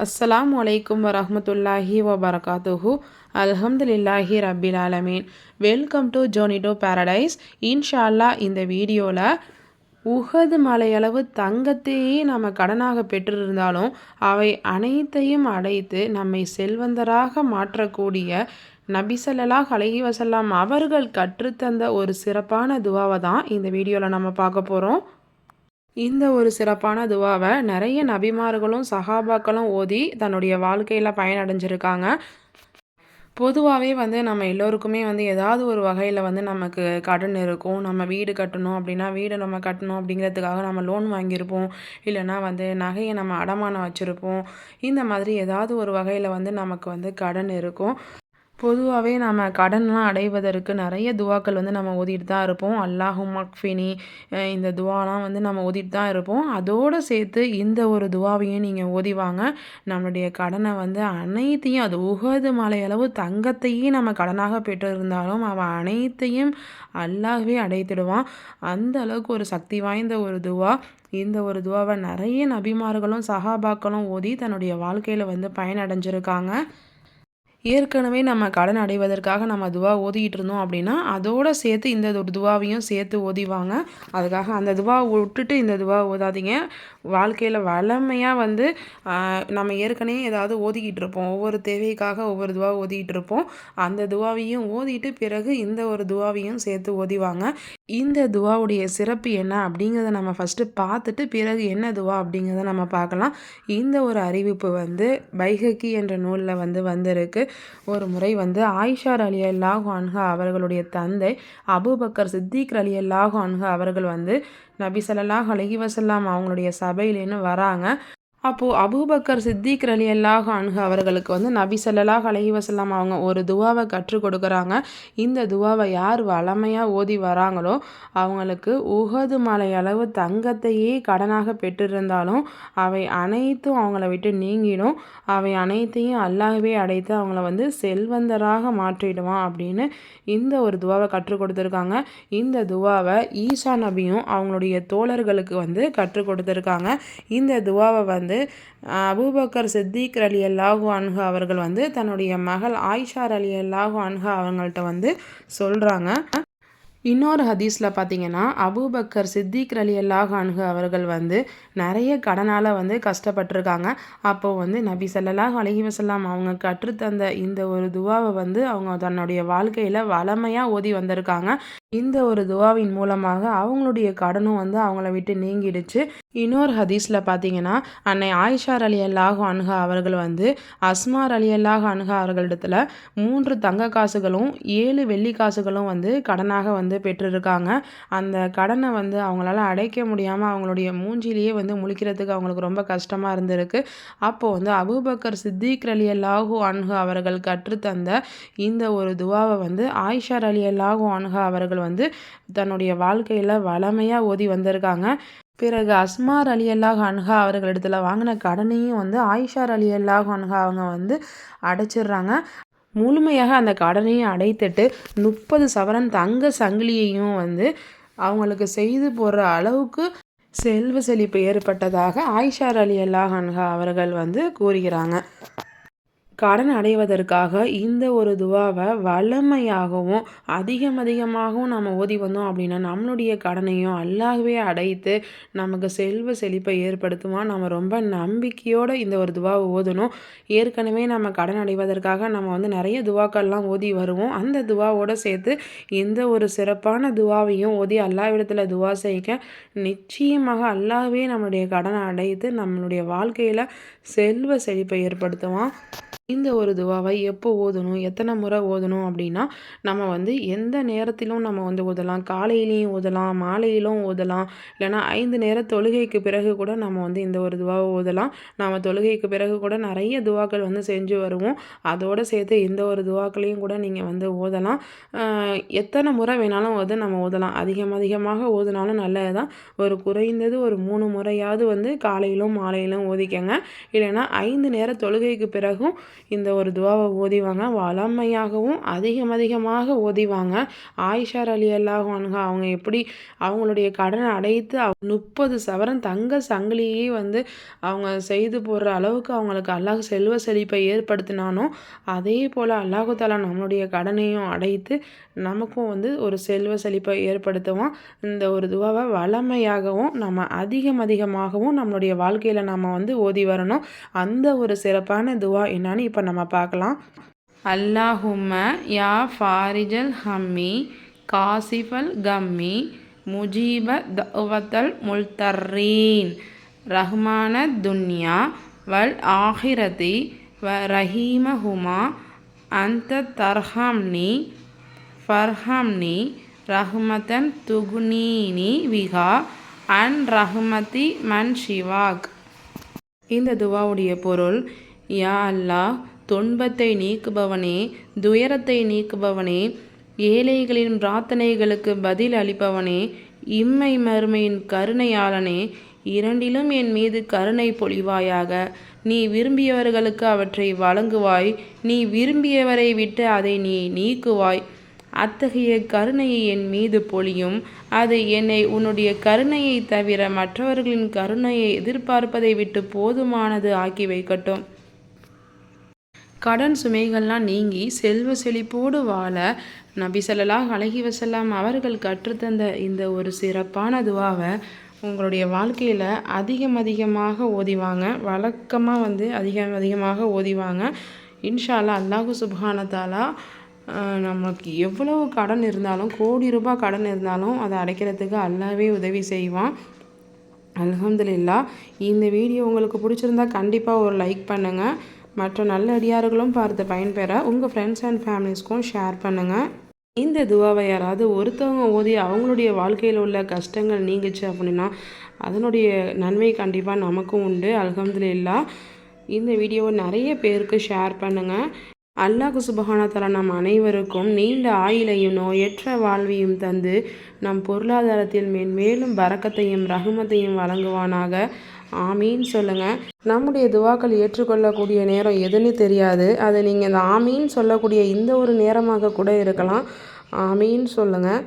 அஸ்ஸலாமு அலைக்கும் வரமத்துல்லாஹி வபரகாத்துஹு அல்ஹம்துலில்லாஹி ரபில் ஆலமீன் வெல்கம் டு ஜோனிடோ பேரடைஸ் இன்ஷா அல்லாஹ் இந்த வீடியோவில் உகது மலையளவு தங்கத்தையே நம்ம கடனாக பெற்றிருந்தாலும் அவை அனைத்தையும் அடைத்து நம்மை செல்வந்தராக மாற்றக்கூடிய நபிசல்லா அலஹி வசல்லாம் அவர்கள் கற்றுத்தந்த ஒரு சிறப்பான துவாவை தான் இந்த வீடியோவில் நம்ம பார்க்க போகிறோம் இந்த ஒரு சிறப்பான துவாவை நிறைய நபிமார்களும் சஹாபாக்களும் ஓதி தன்னுடைய வாழ்க்கையில் பயனடைஞ்சிருக்காங்க. பொதுவாகவே வந்து நம்ம எல்லோருக்குமே வந்து ஏதாவது ஒரு வகையில் வந்து நமக்கு கடன் இருக்கும். நம்ம வீடு கட்டணும் அப்படின்னா வீடு நம்ம கட்டணும் அப்படிங்கிறதுக்காக நம்ம லோன் வாங்கியிருப்போம். இல்லைனா வந்து நகையை நம்ம அடமானம் வச்சுருப்போம். இந்த மாதிரி ஏதாவது ஒரு வகையில் வந்து நமக்கு வந்து கடன் இருக்கும். பொதுவாகவே நம்ம கடன்லாம் அடைவதற்கு நிறைய துவாக்கள் வந்து நம்ம ஓதிட்டு தான் இருப்போம். அல்லாஹும் மக்ஃபினி இந்த துவாலாம் வந்து நம்ம ஓதிட்டு தான் இருப்போம். அதோடு சேர்த்து இந்த ஒரு துவாவையும் நீங்கள் ஓதிவாங்க நம்மளுடைய கடனை வந்து அனைத்தையும் அது உகது மலையளவு தங்கத்தையே நம்ம கடனாக பெற்றிருந்தாலும் அவன் அனைத்தையும் அல்லாகவே அடைத்திடுவான். அந்த அளவுக்கு ஒரு சக்தி வாய்ந்த ஒரு துவா. இந்த ஒரு துவாவை நிறைய நபிமார்களும் சஹாபாக்களும் ஓதி தன்னுடைய வாழ்க்கையில் வந்து பயனடைஞ்சிருக்காங்க. ஏற்கனவே நம்ம கடன் அடைவதற்காக நம்ம துவா ஓதிக்கிட்டு இருந்தோம் அப்படின்னா அதோடு சேர்த்து இந்த ஒரு துவாவையும் சேர்த்து ஓதிவாங்க. அதுக்காக அந்த துவா விட்டுட்டு இந்த துவா ஓதாதீங்க. வாழ்க்கையில் வளமையாக வந்து நம்ம ஏற்கனவே ஏதாவது ஓதிக்கிட்டு இருப்போம். ஒவ்வொரு தேவைக்காக ஒவ்வொரு துவா ஓதிக்கிட்டு இருப்போம். அந்த துவாவையும் ஓதிட்டு பிறகு இந்த ஒரு துவாவையும் சேர்த்து ஓதிவாங்க. இந்த துவாவுடைய சிறப்பு என்ன அப்படிங்கிறத நம்ம ஃபஸ்ட்டு பார்த்துட்டு பிறகு என்ன துவா அப்படிங்கிறத நம்ம பார்க்கலாம். இந்த ஒரு அறிவிப்பு வந்து பைஹக்கி என்ற நூலில் வந்து வந்திருக்கு. ஒரு முறை வந்து ஆயிஷார் அலி அல்லாஹ் அன்ஹா அவர்களுடைய தந்தை அபுபக்கர் சித்திக் அலி அல்லாஹ் அன்ஹா அவர்கள் வந்து நபி சல்லாஹ் அலஹி வசல்லாம் அவங்களுடைய சபையிலேன்னு வராங்க. அப்போது அபூபக்கர் சித்திக் அலி அல்லாஹ் அன்ஹு அவர்களுக்கு வந்து நபி சல்லாஹ் அலஹி வசல்லாம் அவங்க ஒரு துவாவை கற்றுக் கொடுக்குறாங்க. இந்த துவாவை யார் வளமையாக ஓதி வராங்களோ அவங்களுக்கு உகது மலை அளவு தங்கத்தையே கடனாக பெற்றிருந்தாலும் அவை அனைத்தும் அவங்கள விட்டு நீங்கிடும். அவை அனைத்தையும் அல்லாஹவே அடைத்து அவங்கள வந்து செல்வந்தராக மாற்றிடுவான் அப்படின்னு இந்த ஒரு துவாவை கற்றுக் கொடுத்துருக்காங்க. இந்த துவாவை ஈசா நபியும் அவங்களுடைய தோழர்களுக்கு வந்து கற்றுக் கொடுத்துருக்காங்க. இந்த துவாவை வந்து வந்து அபூபக்கர் சித்திக் அலி அல்லாஹு அன்ஹா அவர்கள் வந்து தன்னுடைய மகள் ஆயிஷார் அலி அல்லாஹு அன்ஹா அவங்கள்ட்ட வந்து சொல்கிறாங்க இன்னொரு ஹதீஸில் பார்த்தீங்கன்னா அபூபக்கர் சித்திக் அலி அல்லாஹ் அன்ஹு அவர்கள் வந்து நிறைய கடனால் வந்து கஷ்டப்பட்டிருக்காங்க. அப்போது வந்து நபி சல்லாஹ் அலஹி வசல்லாம் அவங்க கற்றுத்தந்த இந்த ஒரு துவாவை வந்து அவங்க தன்னுடைய வாழ்க்கையில் வளமையாக ஓதி வந்திருக்காங்க. இந்த ஒரு துவாவின் மூலமாக அவங்களுடைய கடனும் வந்து அவங்கள விட்டு நீங்கிடுச்சு. இன்னொரு ஹதீஸில் பார்த்தீங்கன்னா அன்னை ஆயிஷார் அலி அல்லாஹ் அணுகா அவர்கள் வந்து அஸ்மார் அலி அல்லாஹ் அணுகா அவர்களிடத்தில் மூன்று தங்க காசுகளும் ஏழு வெள்ளி காசுகளும் வந்து கடனாக வந்து பெற்றிருக்காங்க. அந்த கடனை வந்து அவங்களால அடைக்க முடியாமல் அவங்களுடைய மூஞ்சிலேயே வந்து முழிக்கிறதுக்கு அவங்களுக்கு ரொம்ப கஷ்டமாக இருந்திருக்கு. அப்போது வந்து அபுபக்கர் சித்திக் அலி அல்லாஹூ அணுகா அவர்கள் கற்றுத்தந்த இந்த ஒரு துவாவை வந்து ஆயிஷார் அலி அல்லாஹூ அணுகா அவர்கள் வந்து தன்னுடைய வாழ்க்கையில் வளமையாக ஓதி வந்திருக்காங்க. பிறகு அஸ்மார் அலி அல்லாஹ் அன்ஹா அவர்களிடத்தில் வாங்கின கடனையும் வந்து ஆயிஷார் அலி அல்லாஹ் அன்ஹா அவங்க வந்து அடைச்சிடுறாங்க. முழுமையாக அந்த கடனையும் அடைத்துட்டு முப்பது சவரன் தங்க சங்கிலியையும் வந்து அவங்களுக்கு செய்து போடுற அளவுக்கு செல்வ செழிப்பு ஏற்பட்டதாக ஆயிஷார் அலி அல்லாஹ் அன்ஹா அவர்கள் வந்து கூறுகிறாங்க. கடன் அடைவதற்காக இந்த ஒரு துவாவை வளமையாகவும் அதிகம் அதிகமாகவும் நம்ம ஓதி வந்தோம் அப்படின்னா நம்மளுடைய கடனையும் அல்லாகவே அடைத்து நமக்கு செல்வ செழிப்பை ஏற்படுத்துவான் நம்ம ரொம்ப நம்பிக்கையோடு இந்த ஒரு துவாவை ஓதணும். ஏற்கனவே நம்ம கடன் அடைவதற்காக நம்ம வந்து நிறைய துவாக்கள்லாம் ஓதி வருவோம். அந்த துவாவோடு சேர்த்து இந்த ஒரு சிறப்பான துவாவையும் ஓதி அல்லாவிடத்தில் துவா செய்க. நிச்சயமாக அல்லாவே நம்மளுடைய கடனை அடைத்து நம்மளுடைய வாழ்க்கையில் செல்வ செழிப்பை ஏற்படுத்துவான். இந்த ஒரு துவாவை எப்போ ஓதணும்? எத்தனை முறை ஓதணும் அப்படின்னா நம்ம வந்து எந்த நேரத்திலும் நம்ம வந்து ஓதலாம். காலையிலையும் ஓதலாம் மாலையிலும் ஓதலாம். இல்லைனா ஐந்து நேர தொழுகைக்கு பிறகு கூட நம்ம வந்து இந்த ஒரு துவாவை ஓதலாம். நம்ம தொழுகைக்கு பிறகு கூட நிறைய துவாக்கள் வந்து செஞ்சு வருவோம். அதோடு சேர்த்து இந்த ஒரு துவாக்களையும் கூட நீங்கள் வந்து ஓதலாம். எத்தனை முறை வேணாலும் வந்து நம்ம ஓதலாம். அதிகம் அதிகமாக ஓதுனாலும் நல்லது தான் ஒரு குறைந்தது ஒரு மூணு முறையாவது வந்து காலையிலும் மாலையிலும் ஓதிக்கங்க. இல்லைனா ஐந்து நேர தொழுகைக்கு பிறகும் இந்த ஒரு துவாவை ஓதிவாங்க. வளமையாகவும் அதிகம் அதிகமாக ஓதிவாங்க. ஆயிஷார் அலி அல்லாஹானுங்க அவங்க எப்படி அவங்களுடைய கடனை அடைத்து முப்பது சவரன் தங்க சங்கிலியே வந்து அவங்க செய்து போடுற அளவுக்கு அவங்களுக்கு அல்லாஹ் செல்வ செழிப்பை ஏற்படுத்தினானோ அதே போல் அல்லாஹு தாலா நம்மளுடைய கடனையும் அடைத்து நமக்கும் வந்து ஒரு செல்வ செழிப்பை ஏற்படுத்துவோம் இந்த ஒரு துவாவை வளமையாகவும் நம்ம அதிகம் அதிகமாகவும் நம்மளுடைய வாழ்க்கையில் நம்ம வந்து ஓதி வரணும். அந்த ஒரு சிறப்பான துவா என்னன்னு இப்போ நம்ம பார்க்கலாம். அல்லாஹும யா ஃபாரிஜல் ஹம்மி காசிஃபல் கம்மி முஜீப தவத்தல் முல்தர்ரீன் ரஹ்மான துன்யா வல் ஆஹிரதி வ ரஹீமஹுமா அந்த தர்ஹம்னி ஃபர்ஹம்னி ரஹ்மதன் துகுனீனி விஹா அன் ரஹ்மதி மன் ஷிவாக். இந்த துவாவுடைய பொருள் யா அல்லாஹ் துன்பத்தை நீக்குபவனே துயரத்தை நீக்குபவனே ஏழைகளின் பிரார்த்தனைகளுக்கு பதில் அளிப்பவனே இம்மை மறுமையின் கருணையாளனே இரண்டிலும் என் மீது கருணை பொழிவாயாக. நீ விரும்பியவர்களுக்கு அவற்றை வழங்குவாய் நீ விரும்பியவரை விட்டு அதை நீ நீக்குவாய். அத்தகைய கருணையை என் மீது பொழியும். அது என்னை உன்னுடைய கருணையை தவிர மற்றவர்களின் கருணையை எதிர்பார்ப்பதை விட்டு போதுமானது ஆக்கி வைக்கட்டும். கடன் சுமைகள்லாம் நீங்கி செல்வ செழிப்போடு வாழ நபி சொல்லலாம் அழகி வசல்லாம் அவர்கள் கற்றுத்தந்த இந்த ஒரு சிறப்பான துவாவை உங்களுடைய வாழ்க்கையில் அதிகம் அதிகமாக ஓதிவாங்க வழக்கமாக வந்து அதிகம் அதிகமாக ஓதிவாங்க இன்ஷால்லா அல்லாஹு சுபானத்தாலா நமக்கு எவ்வளவு கடன் இருந்தாலும் கோடி ரூபாய் கடன் இருந்தாலும் அதை அடைக்கிறதுக்கு அல்லாவே உதவி செய்வான். அலமதுல்லா இந்த வீடியோ உங்களுக்கு பிடிச்சிருந்தா கண்டிப்பாக ஒரு லைக் பண்ணுங்கள் மற்ற நல்ல அடியார்களும் பார்த்து பயன்பெற உங்கள் ஃப்ரெண்ட்ஸ் அண்ட் ஃபேமிலிஸ்க்கும் ஷேர் பண்ணுங்கள் இந்த துவாவை யாராவது ஒருத்தவங்க ஓதி அவங்களுடைய வாழ்க்கையில் உள்ள கஷ்டங்கள் நீங்கிச்சு அப்படின்னா அதனுடைய நன்மை கண்டிப்பாக நமக்கும் உண்டு. அலமதுல்லா இந்த வீடியோவை நிறைய பேருக்கு ஷேர் பண்ணுங்கள் அல்லாஹு சுபஹானத்தலா நம் அனைவருக்கும் நீண்ட ஆயிலையும் நோயற்ற வாழ்வையும் தந்து நம் பொருளாதாரத்தில் மேன்மேலும் பறக்கத்தையும் ரகுமத்தையும் வழங்குவானாக. ஆமீன் சொல்லுங்கள் நம்முடைய துவாக்கள் ஏற்றுக்கொள்ளக்கூடிய நேரம் எதுன்னு தெரியாது. அதை நீங்கள் இந்த ஆமீன் சொல்லக்கூடிய இந்த ஒரு நேரமாக கூட இருக்கலாம். ஆமீன் சொல்லுங்கள்